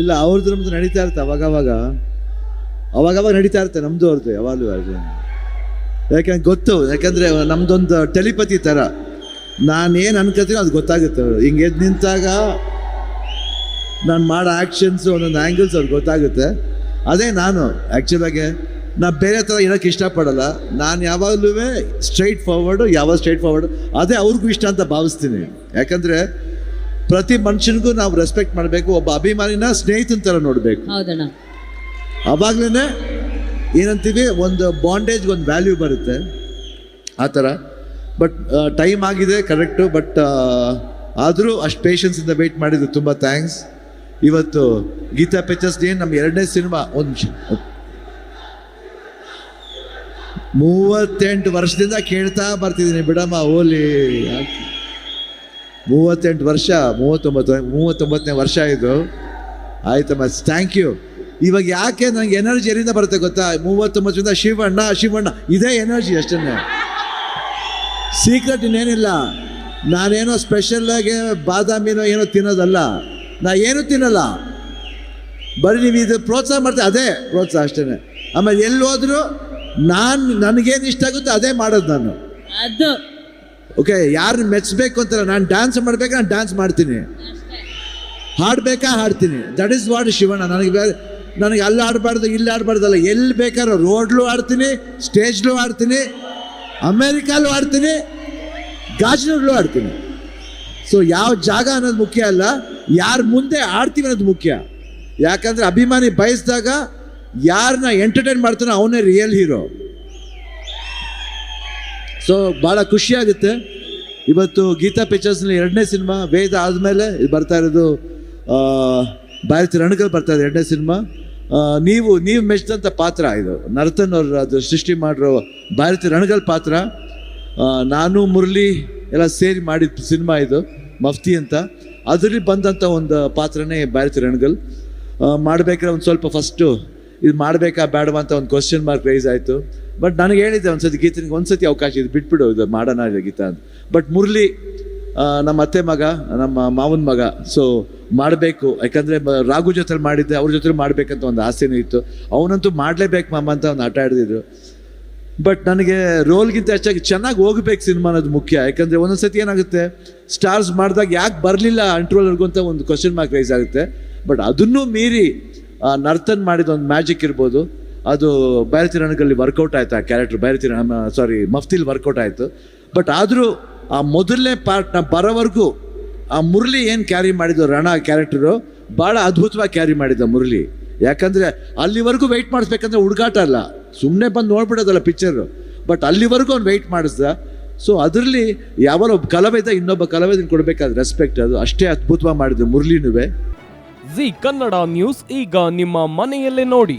ಇಲ್ಲ, ಅವ್ರದ್ದು ನಮ್ದು ನಡೀತಾ ಇರುತ್ತೆ ಅವಾಗವಾಗ ಅವಾಗವಾಗ ನಡೀತಾ ಇರುತ್ತೆ ನಮ್ಮದು ಅವ್ರದ್ದು, ಯಾವಾಗಲೂ ಅದು ಯಾಕೆಂದ್ರೆ ಗೊತ್ತು, ಯಾಕಂದ್ರೆ ನಮ್ಮದೊಂದು ಟೆಲಿಪತಿ ಥರ. ನಾನೇನು ಅನ್ಕೋತೀನೋ ಅದು ಗೊತ್ತಾಗುತ್ತೆ ಹಿಂಗೆ ಎದ್ದು ನಿಂತಾಗ ನಾನು ಮಾಡೋ ಆ್ಯಕ್ಷನ್ಸು ಒಂದೊಂದು ಆ್ಯಂಗಲ್ಸ್ ಅವ್ರಿಗೆ ಗೊತ್ತಾಗುತ್ತೆ. ಅದೇ ನಾನು ಆ್ಯಕ್ಚುಲಾಗೆ ನಾನು ಬೇರೆ ಥರ ಇರೋಕ್ಕೆ ಇಷ್ಟಪಡಲ್ಲ. ನಾನು ಯಾವಾಗಲೂ ಸ್ಟ್ರೈಟ್ ಫಾರ್ವರ್ಡು ಯಾವಾಗ ಸ್ಟ್ರೈಟ್ ಫಾರ್ವರ್ಡು ಅದೇ ಅವ್ರಿಗೂ ಇಷ್ಟ ಅಂತ ಭಾವಿಸ್ತೀನಿ. ಯಾಕಂದರೆ ಪ್ರತಿ ಮನುಷ್ಯನಿಗೂ ನಾವು ರೆಸ್ಪೆಕ್ಟ್ ಮಾಡಬೇಕು. ಒಬ್ಬ ಅಭಿಮಾನಿನ ಸ್ನೇಹಿತನ ಥರ ನೋಡಬೇಕು. ಹೌದಣ್ಣ. ಅವಾಗಲೇ ಏನಂತೀವಿ ಒಂದು ಬಾಂಡೇಜ್ ಒಂದು ವ್ಯಾಲ್ಯೂ ಬರುತ್ತೆ. ಆ ಥರ ಬಟ್ ಟೈಮ್ ಆಗಿದೆ ಕರೆಕ್ಟು ಬಟ್ ಆದರೂ ಅಷ್ಟು ಪೇಷನ್ಸಿಂದ ವೆಯ್ಟ್ ಮಾಡಿದ್ದು ತುಂಬ ಥ್ಯಾಂಕ್ಸ್ ಇವತ್ತು ಗೀತಾ ಪಿಕ್ಚರ್ಸ್ ಡೇ ನಮ್ಮ ಎರಡನೇ ಸಿನಿಮಾ ಒಂದು ಮೂವತ್ತೆಂಟು ವರ್ಷದಿಂದ ಕೇಳ್ತಾ ಬರ್ತಿದ್ದೀನಿ. ಬಿಡಮ್ಮ ಓಲಿ? ಮೂವತ್ತೆಂಟು ವರ್ಷ, ಮೂವತ್ತೊಂಬತ್ತು, ಮೂವತ್ತೊಂಬತ್ತನೇ ವರ್ಷ ಇದು. ಆಯ್ತಮ್ಮ ಥ್ಯಾಂಕ್ ಯು ಇವಾಗ ಯಾಕೆ ನನಗೆ ಎನರ್ಜಿ ಎಲ್ಲಿಂದ ಬರುತ್ತೆ ಗೊತ್ತಾ? ಮೂವತ್ತೊಂಬತ್ತರಿಂದ ಶಿವಣ್ಣ ಶಿವಣ್ಣ, ಇದೇ ಎನರ್ಜಿ ಅಷ್ಟೇ ಸೀಕ್ರೆಟ್ ಇನ್ನೇನಿಲ್ಲ. ನಾನೇನೋ ಸ್ಪೆಷಲ್ಲಾಗಿ ಬಾದಾಮಿನೋ ಏನೋ ತಿನ್ನೋದಲ್ಲ. ನಾ ಏನು ತಿನ್ನಲ್ಲ. ಬರೀ ನೀವು ಇದು ಪ್ರೋತ್ಸಾಹ ಮಾಡ್ತೀವಿ ಅದೇ ಪ್ರೋತ್ಸಾಹ ಅಷ್ಟೇ ಆಮೇಲೆ ಎಲ್ಲಿ ಹೋದ್ರು ನಾನು, ನನಗೇನು ಇಷ್ಟ ಆಗುತ್ತೋ ಅದೇ ಮಾಡೋದು ನಾನು. ಅದು. ಓಕೆ ಯಾರನ್ನ ಮೆಚ್ಚಬೇಕು ಅಂತಾರೆ, ನಾನು ಡ್ಯಾನ್ಸ್ ಮಾಡ್ಬೇಕು, ನಾನು ಡ್ಯಾನ್ಸ್ ಮಾಡ್ತೀನಿ. ಹಾಡಬೇಕಾ ಹಾಡ್ತೀನಿ. ದಟ್ ಈಸ್ ವಾಟ್ ಶಿವಣ್ಣ, ನನಗೆ ಬೇರೆ, ನನಗೆ ಅಲ್ಲಿ ಆಡಬಾರ್ದು ಇಲ್ಲಿ ಆಡಬಾರ್ದಲ್ಲ ಎಲ್ಲಿ ಬೇಕಾದ್ರೂ ರೋಡ್ಲು ಆಡ್ತೀನಿ ಸ್ಟೇಜ್ಲು ಆಡ್ತೀನಿ ಅಮೇರಿಕಾಲು ಆಡ್ತೀನಿ ಗಾಜಿನಲ್ಲೂ ಆಡ್ತೀನಿ ಸೊ ಯಾವ ಜಾಗ ಅನ್ನೋದು ಮುಖ್ಯ ಅಲ್ಲ, ಯಾರ ಮುಂದೆ ಆಡ್ತೀವಿ ಅನ್ನೋದು ಮುಖ್ಯ. ಯಾಕಂದರೆ ಅಭಿಮಾನಿ ಬಯಸಿದಾಗ ಯಾರನ್ನ ಎಂಟರ್ಟೈನ್ ಮಾಡ್ತಾನೋ ಅವನೇ ರಿಯಲ್ ಹೀರೋ ಸೊ ಭಾಳ ಖುಷಿಯಾಗುತ್ತೆ ಇವತ್ತು ಗೀತಾ ಪಿಕ್ಚರ್ಸ್ನಲ್ಲಿ ಎರಡನೇ ಸಿನಿಮಾ, ವೇದ ಆದಮೇಲೆ ಇದು ಬರ್ತಾ ಇರೋದು ಭಾರತಿ ರಣಗಲ್ ಬರ್ತಾ ಇದೆ ಎರಡನೇ ಸಿನಿಮಾ. ನೀವು ನೀವು ಮೆಚ್ಚಿದಂಥ ಪಾತ್ರ ಇದು. ನರ್ತನ್ ಅವರು ಅದು ಸೃಷ್ಟಿ ಮಾಡಿರೋ ಭಾರತಿ ರಣಗಲ್ ಪಾತ್ರ. ನಾನು, ಮುರಳಿ ಎಲ್ಲ ಸೇರಿ ಮಾಡಿದ ಸಿನಿಮಾ ಇದು, ಮಫ್ತಿ ಅಂತ. ಅದರಲ್ಲಿ ಬಂದಂಥ ಒಂದು ಪಾತ್ರನೇ ಭಾರತಿ ರಣಗಲ್. ಮಾಡಬೇಕಾದ್ರೆ ಒಂದು ಸ್ವಲ್ಪ ಫಸ್ಟು ಇದು ಮಾಡಬೇಕಾ, ಬೇಡವಾ ಅಂತ ಒಂದು ಕ್ವಶನ್ ಮಾರ್ಕ್ ರೈಸ್ ಆಯಿತು. ಬಟ್ ನನಗೆ ಹೇಳಿದ್ದೆ ಒಂದು ಸತಿ ಗೀತನಿಗೆ ಒಂದು ಸತಿ ಅವಕಾಶ ಇದು, ಬಿಟ್ಬಿಡು, ಇದು ಮಾಡೋಣ ಗೀತ ಅಂತ. ಬಟ್ ಮುರಳಿ ನಮ್ಮ ಅತ್ತೆ ಮಗ, ನಮ್ಮ ಮಾವನ ಮಗ ಸೊ ಮಾಡಬೇಕು. ಯಾಕಂದರೆ ರಾಘು ಜೊತೆ ಮಾಡಿದ್ದೆ, ಅವ್ರ ಜೊತೆ ಮಾಡಬೇಕಂತ ಒಂದು ಆಸೆನೂ ಇತ್ತು. ಅವನಂತೂ ಮಾಡಲೇಬೇಕು ಮಾಮ ಅಂತ ಒಂದು ಆಟ ಆಡಿದ್ರು ಬಟ್ ನನಗೆ ರೋಲ್ಗಿಂತ ಹೆಚ್ಚಾಗಿ ಚೆನ್ನಾಗಿ ಹೋಗ್ಬೇಕು ಸಿನಿಮಾ ಅನ್ನೋದು ಮುಖ್ಯ. ಯಾಕಂದರೆ ಒಂದೊಂದು ಸತಿ ಏನಾಗುತ್ತೆ ಸ್ಟಾರ್ಸ್ ಮಾಡಿದಾಗ ಯಾಕೆ ಬರಲಿಲ್ಲ ಅಂಟ್ರೋಲ್ವರೆಗೂ ಅಂತ ಒಂದು ಕ್ವಶನ್ ಮಾರ್ಕ್ ರೈಸ್ ಆಗುತ್ತೆ. ಬಟ್ ಅದನ್ನೂ ಮೀರಿ ನರ್ತನ್ ಮಾಡಿದ ಒಂದು ಮ್ಯಾಜಿಕ್ ಇರ್ಬೋದು. ಅದು ಬೈರತಿ ರಣಗಲ್ಲಿ ವರ್ಕೌಟ್ ಆಯಿತು, ಆ ಕ್ಯಾರೆಕ್ಟರ್ ರಣ ಸಾರಿ ಮಫ್ತಿಲ್ ವರ್ಕೌಟ್ ಆಯಿತು. ಬಟ್ ಆದರೂ ಆ ಮೊದಲನೇ ಪಾರ್ಟ್ನ ಬರೋವರೆಗೂ ಆ ಮುರಳಿ ಏನು ಕ್ಯಾರಿ ಮಾಡಿದ್ದು ರಣ ಕ್ಯಾರೆಕ್ಟರು ಭಾಳ ಅದ್ಭುತವಾಗಿ ಕ್ಯಾರಿ ಮಾಡಿದ್ದ ಮುರಳಿ. ಯಾಕಂದರೆ ಅಲ್ಲಿವರೆಗೂ ವೆಯ್ಟ್ ಮಾಡಿಸ್ಬೇಕಂದ್ರೆ ಹುಡುಗಾಟ ಅಲ್ಲ. ಸುಮ್ಮನೆ ಬಂದು ನೋಡ್ಬಿಡೋದಲ್ಲ ಪಿಕ್ಚರು ಬಟ್ ಅಲ್ಲಿವರೆಗೂ ಅವ್ನು ವೆಯ್ಟ್ ಮಾಡಿಸ್ದ. ಸೊ ಅದರಲ್ಲಿ ಯಾವಾಗ ಒಬ್ಬ ಕಲಾವಿದ, ಇನ್ನೊಬ್ಬ ಕಲಾವಿದನ ಕೊಡಬೇಕಾದ ರೆಸ್ಪೆಕ್ಟ್ ಅದು. ಅಷ್ಟೇ ಅದ್ಭುತವಾಗಿ ಮಾಡಿದ್ದು ಮುರಳಿನೂ ಜಿ ಕನ್ನಡ ನ್ಯೂಸ್ ಈಗ ನಿಮ್ಮ ಮನೆಯಲ್ಲೇ ನೋಡಿ.